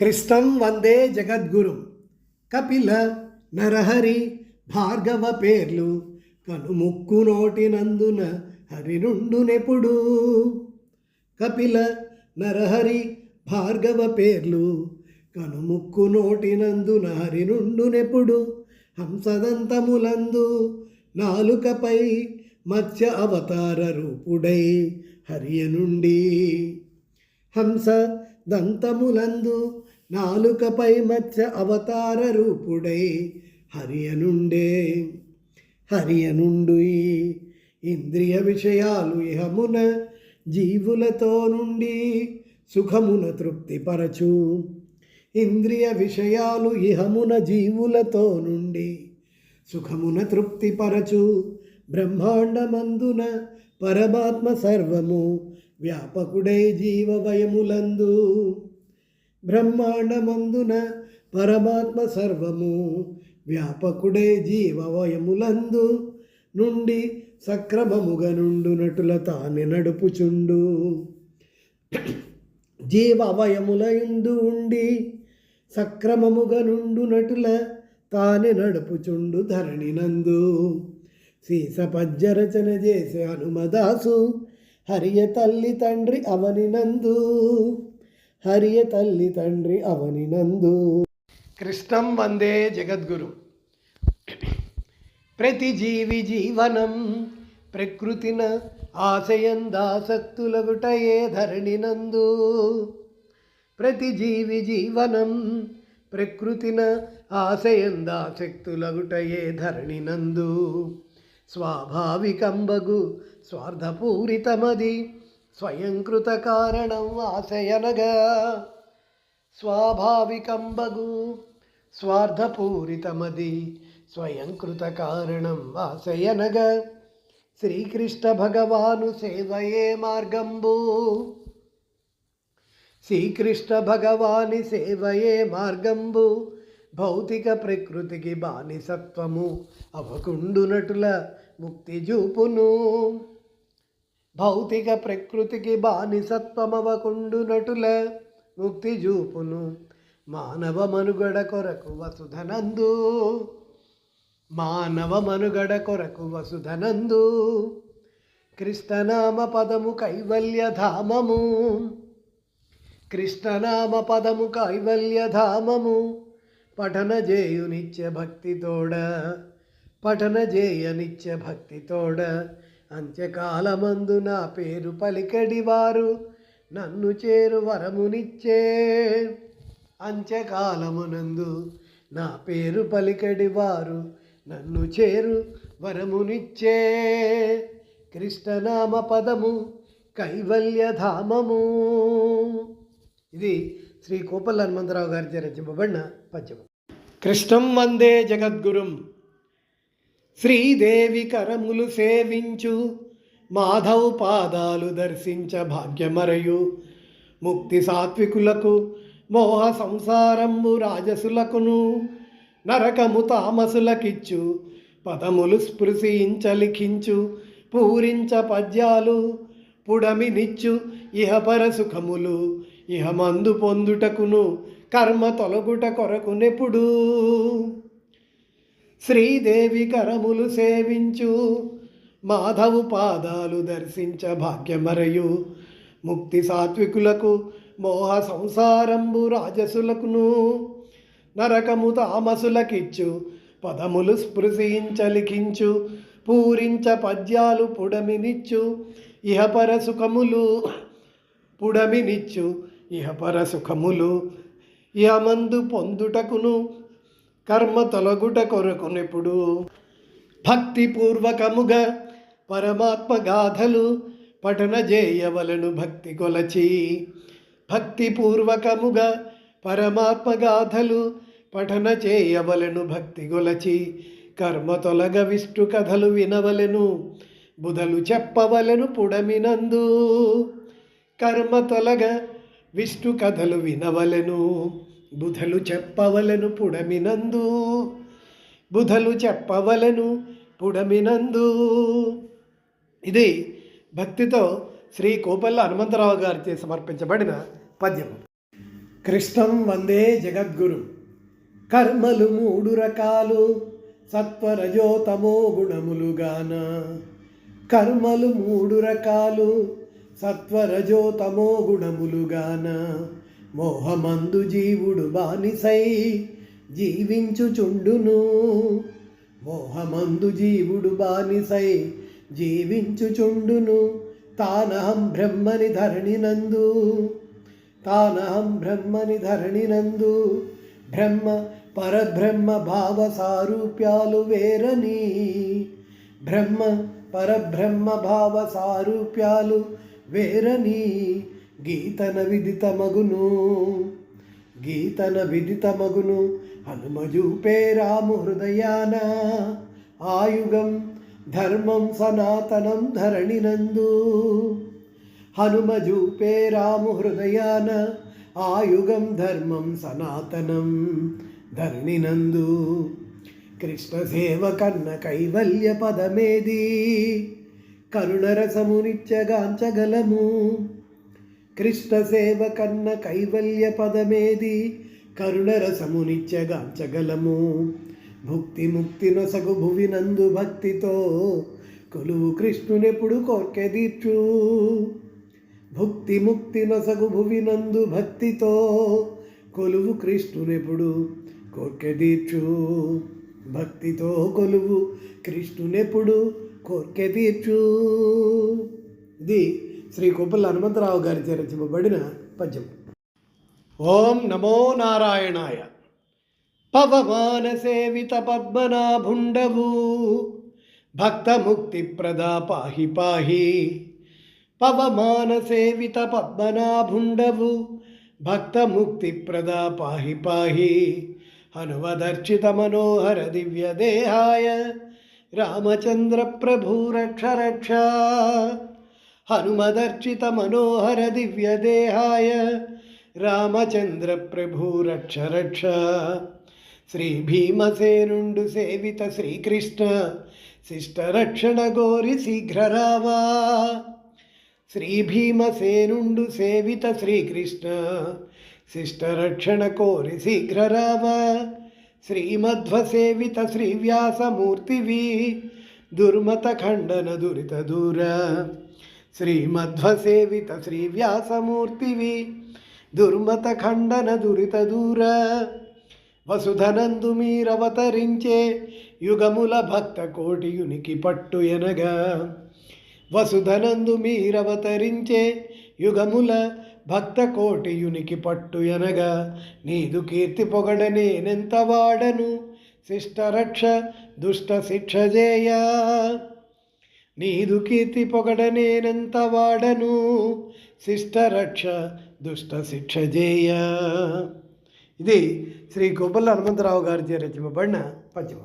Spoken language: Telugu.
కృష్ణం వందే జగద్గురుం. కపిల నరహరి భార్గవ పేర్లు. కనుముక్కు నోటినందున హరి నుండునెప్పుడు కపిల నరహరి భార్గవ పేర్లు. కనుముక్కు నోటినందున హరి నుండునెప్పుడు హంసదంతములందు నాలుకపై మత్స్య అవతార రూపుడై హరియ నుండి హంస దంతములందు నాలుకపై మత్స్య అవతార రూపుడై హరియనుండే హరియనుండు ఇంద్రియ విషయాలు ఇహమున జీవులతో నుండి సుఖమున తృప్తిపరచు. ఇంద్రియ విషయాలు ఇహమున జీవులతో నుండి సుఖమున తృప్తిపరచు. బ్రహ్మాండమందున పరమాత్మ సర్వము వ్యాపకుడై జీవవయములందు బ్రహ్మాండమందున పరమాత్మ సర్వము వ్యాపకుడై జీవవయములందు నుండి సక్రమముగా నుండునటుల తానే నడుపుచుండు. జీవవయములయందు ఉండి సక్రమముగా నుండునటుల తానే నడుపుచుండు ధరణినందు సీస పద్యరచన చేసే హనుమదాసు హరియ తల్లి తండ్రి అవనినందు హరియ తల్లి తండ్రి అవని నందు. కృష్ణం వందే జగద్గురు. ప్రతి జీవి జీవనం ప్రకృతిన ఆశయందాసక్తులగుటయే ధరణినందు ప్రతి జీవి జీవనం ప్రకృతిన ఆశయందాసక్తులగుటయే ధరణినందు స్వాభావికంబగు స్వార్థపూరితమది. స్వయంకృత కారణం ఆశయనగా. స్వాభావికంబగు స్వార్థపూరితమది స్వయంకృత కారణం వాసయనగా శ్రీకృష్ణ భగవాను సేవయే మార్గంబు. శ్రీకృష్ణ భగవాని సేవయే మార్గంబు. భౌతిక ప్రకృతికి బానిసత్వము అవకుండునటుల ముక్తి చూపును భౌతిక ప్రకృతికి బానిసత్వమవకుండునటుల ముక్తి చూపును మానవ మనుగడ కొరకు వసుధనందు. మానవ మనుగడ కొరకు వసుధనందు. కృష్ణనామ పదము కైవల్యధామము కృష్ణనామ పదము కైవల్యధామము పఠన చేయు భక్తి భక్తితోడ. పఠన చేయ భక్తి తోడ అంత్యకాలమందు నా పేరు పలికడి వారు నన్ను చేరు వరమునిచ్చే. అంత్యకాలమునందు నా పేరు పలికడి వారు నన్ను చేరు వరమునిచ్చే. కృష్ణనామ పదము కైవల్యధామము ఇది శ్రీ కోపల్ హనుమంతరావు గారి రచింపబడిన పద్యము. కృష్ణం వందే జగద్గురుం. శ్రీదేవి కరములు సేవించు మాధవ్ పాదాలు దర్శించ భాగ్యమరయు. ముక్తి సాత్వికులకు మోహ సంసారంబు రాజసులకును నరకము తామసులకిచ్చు పదములు స్పృశించ లిఖించు పూరించ పద్యాలు పుడమినిచ్చు ఇహపర సుఖములు ఇహమందు పొందుటకును కర్మ తొలగుట కొరకునెప్పుడు శ్రీదేవి కరములు సేవించు మాధవు పాదాలు దర్శించ భాగ్యమరయు. ముక్తి సాత్వికులకు మోహ సంసారంబు రాజసులకును నరకము తామసులకిచ్చు పదములు స్పృశించ లిఖించు పూరించ పద్యాలు పుడమినిచ్చు ఇహపర సుఖములు పుడమినిచ్చు ఇహపర సుఖములు ఇహమందు పొందుటకును కర్మ తొలగుట కొరకునెప్పుడు. భక్తిపూర్వకముగా పరమాత్మ గాథలు పఠన చేయవలను భక్తి కొలచి. భక్తిపూర్వకముగా పరమాత్మ గాథలు పఠన చేయవలను భక్తి గొలచి కర్మ తొలగ విష్ణు కథలు వినవలెను బుధలు చెప్పవలెను పుడమినందు. కర్మ తొలగ విష్ణు కథలు వినవలెను. బుధలు చెప్పవలెను పుడమినందు బుధలు చెప్పవలెను పుడమినందు. ఇది భక్తితో శ్రీ కోపల్ల హనుమంతరావు గారిచే సమర్పించబడిన పద్యం కృష్ణం వందే జగద్గురు. కర్మలు మూడు రకాలు. సత్వరజోతమో గుణములుగాన. కర్మలు మూడు రకాలు. సత్వరజోతమో గుణములుగాన. మోహమందు జీవుడు బానిసై జీవించుచుండును. మోహమందు జీవుడు బానిసై జీవించుచుండును. తానహం బ్రహ్మని ధరణినందు తానహం బ్రహ్మని ధరణినందు బ్రహ్మ పరబ్రహ్మ భావ సారూప్యాలు వేరని బ్రహ్మ పరబ్రహ్మ భావ సారూప్యాలు వేరని. గీతన విదితమగును గీతన విదితమగును హనుమజూపే రాము హృదయాన. ఆయుగం ధర్మం సనాతనం ధరణినందు. హనుమజూపే రాము హృదయాన. ఆయుగం ధర్మం సనాతనం ధరణినందు. కృష్ణ సేవ కన్న కైవల్య పదమేది. కరుణరసమునిత్యగాంచగలము కృష్ణ సేవ కన్న కైవల్య పదమేది కరుణరసమునిత్యగాంచగలము భుక్తి ముక్తి నొసగు భువినందు భక్తితో కొలువు కృష్ణునెప్పుడు కోర్కెదీర్చు భుక్తి ముక్తి నొసగు భువినందు భక్తితో కొలువు కృష్ణునెప్పుడు కోర్కెదీర్చు భక్తితో కొలువు కృష్ణునెప్పుడు కోర్కెదీర్చు ఇది శ్రీ కుప్పల హనుమంతరావు గారి రచింపబడిన పద్యం. ఓం నమో నారాయణాయ. పవమాన సేవిత పద్మనాభుండవు. భక్తముక్తి ప్రదా పాహి పాహి. పవమాన సేవిత పద్మనాభుండవు. భక్తముక్తి ప్రదా పాహి పాహి. హనుమదర్చిత మనోహర దివ్య దేహాయ. రామచంద్ర ప్రభు రక్ష రక్ష. హనుమదర్చిత మనోహర దివ్య దేహాయ రామచంద్ర ప్రభు రక్ష రక్ష. శ్రీ భీమసేనుండు సేవిత శ్రీకృష్ణ శిష్ట రక్షణ గోరి శీఘ్ర రావా శ్రీ భీమసేనుండు సేవిత శ్రీకృష్ణ శిష్ట రక్షణ కోరి శీఘ్ర రావా శ్రీమధ్వ సేవిత శ్రీవ్యాసమూర్తివి దుర్మత ఖండన దురిత దూర. శ్రీమధ్వసేవిత శ్రీ శ్రీవ్యాసమూర్తివి. దుర్మత ఖండన దురిత దూర. వసుధనందు మీరవతరించే యుగముల భక్త కోటియునికి పట్టు ఎనగా. వసుధనందు మీరవతరించే యుగముల భక్త కోటియునికి పట్టు ఎనగా. నీదు కీర్తి పొగడనేనెంత వాడను? శిష్టరక్ష దుష్ట శిక్ష జేయా. నీదు కీర్తి పొగడనేనంత వాడను. శిష్టరక్ష దుష్ట శిక్ష చేయ. ఇది శ్రీ గొబ్బల హనుమంతరావు గారి రచింపబడిన పద్యం